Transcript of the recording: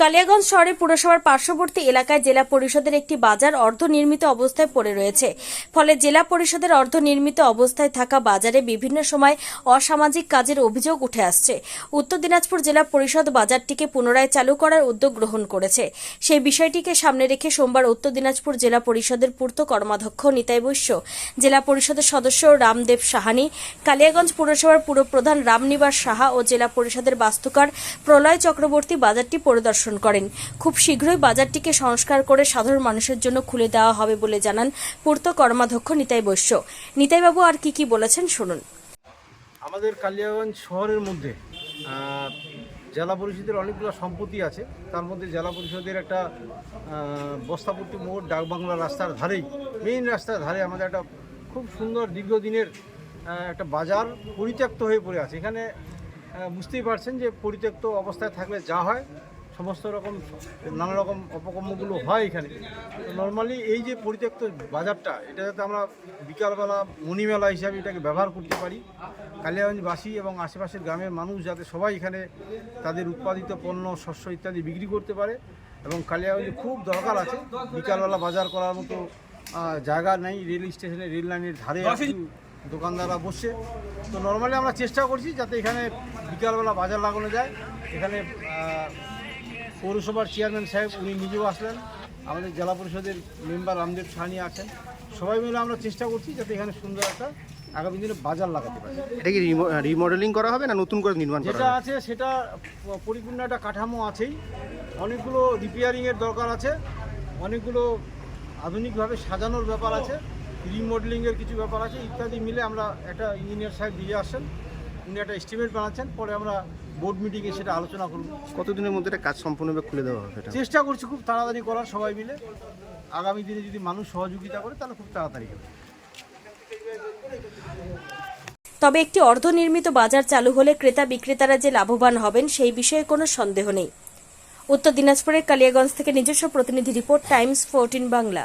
কালিয়াগঞ্জ শহরে পুরসভার পার্শ্ববর্তী এলাকায় জেলা পরিষদের একটি বাজার অর্ধনির্মিত অবস্থায় পড়ে রয়েছে। ফলে জেলা পরিষদের অর্ধনির্মিত অবস্থায় থাকা বাজারে বিভিন্ন সময় অসামাজিক কাজের অভিযোগ উঠে আসছে। উত্তর দিনাজপুর জেলা পরিষদ বাজারটিকে পুনরায় চালু করার উদ্যোগ গ্রহণ করেছে। সেই বিষয়টিকে সামনে রেখে সোমবার উত্তর দিনাজপুর জেলা পরিষদের পূর্ত কর্মাধ্যক্ষ নিতাই বৈশ্য, জেলা পরিষদের সদস্য রামদেব সাহানি, কালিয়াগঞ্জ পুরসভার পুরপ্রধান রামনিবাস সাহা ও জেলা পরিষদের বাস্তুকার প্রলয় চক্রবর্তী বাজারটি পরিদর্শন করেন। খুব শীঘ্রই বাজারটিকে সংস্কার করে সাধারণ মানুষের জন্য খুলে দেওয়া হবে বলে জানান পূর্ত কর্মাধ্যক্ষ নিতাই বৈশ্য। নিতাইবাবু আর কি কি বলেছেন শুনুন। আমাদের কালিয়াগঞ্জ শহরের মধ্যে জেলা পরিষদের অনেকগুলো সম্পত্তি আছে। তার মধ্যে জেলা পরিষদের একটা বস্তাপট্টি মোড়, ডাকবাংলা রাস্তার ধারেই মেইন রাস্তার ধারে আমাদের একটা খুব সুন্দর দীর্ঘদিনের একটা বাজার পরিত্যক্ত হয়ে পড়ে আছে। এখানে বুঝতেই পারছেন যে পরিত্যক্ত অবস্থায় থাকলে যা হয় সমস্ত রকম নানা রকম অপকর্মগুলো হয় এখানে। নর্মালি এই যে পরিত্যক্ত বাজারটা এটা যাতে আমরা বিকালবেলা মণিমেলা হিসাবে এটাকে ব্যবহার করতে পারি। কালিয়াগঞ্জবাসী এবং আশেপাশের গ্রামের মানুষ যাতে সবাই এখানে তাদের উৎপাদিত পণ্য শস্য ইত্যাদি বিক্রি করতে পারে এবং কালিয়াগঞ্জে খুব দরকার আছে। বিকালবেলা বাজার করার মতো জায়গা নেই রেল স্টেশনে রেল লাইনের ধারে দোকানদাররা বসছে তো নর্মালি আমরা চেষ্টা করছি যাতে এখানে বিকালবেলা বাজার লাগানো যায়। এখানে পৌরসভার চেয়ারম্যান সাহেব উনি নিজেও আসলেন। আমাদের জেলা পরিষদের মেম্বার রামদেব সাহানি আছেন। সবাই মিলে আমরা চেষ্টা করছি যাতে এখানে সুন্দর একটা আগামী দিনে বাজার লাগাতে পারি। এটা কি রিমডেলিং করা হবে না নতুন করে নির্মাণ যেটা আছে সেটা পরিপূর্ণ একটা কাঠামো আছেই। অনেকগুলো রিপেয়ারিংয়ের দরকার আছে। অনেকগুলো আধুনিকভাবে সাজানোর ব্যাপার আছে। রিমডেলিংয়ের কিছু ব্যাপার আছে। ইত্যাদি মিলে আমরা একটা ইঞ্জিনিয়ার সাহেব দিয়ে আসেন। উনি একটা এস্টিমেট বানাচ্ছেন। পরে আমরা বোর্ড মিটিংয়ে সেটা আলোচনা করব কতদিনের মধ্যে এটা কাজ সম্পূর্ণভাবে খুলে দেওয়া হবে এটা? চেষ্টা করছি খুব তাড়াতাড়ি করার সবাই মিলে। আগামী দিনে যদি মানুষ সহযোগিতা করে তাহলে খুব তাড়াতাড়ি হবে। তবে একটি অর্ধনির্মিত বাজার চালু হলে ক্রেতা বিক্রেতারা যে লাভবান হবেন সেই বিষয়ে কোনো সন্দেহ নেই। উত্তর দিনাজপুরের কালিয়াগঞ্জ থেকে নিজস্ব প্রতিনিধি রিপোর্ট টাইমস ফোরটিন বাংলা।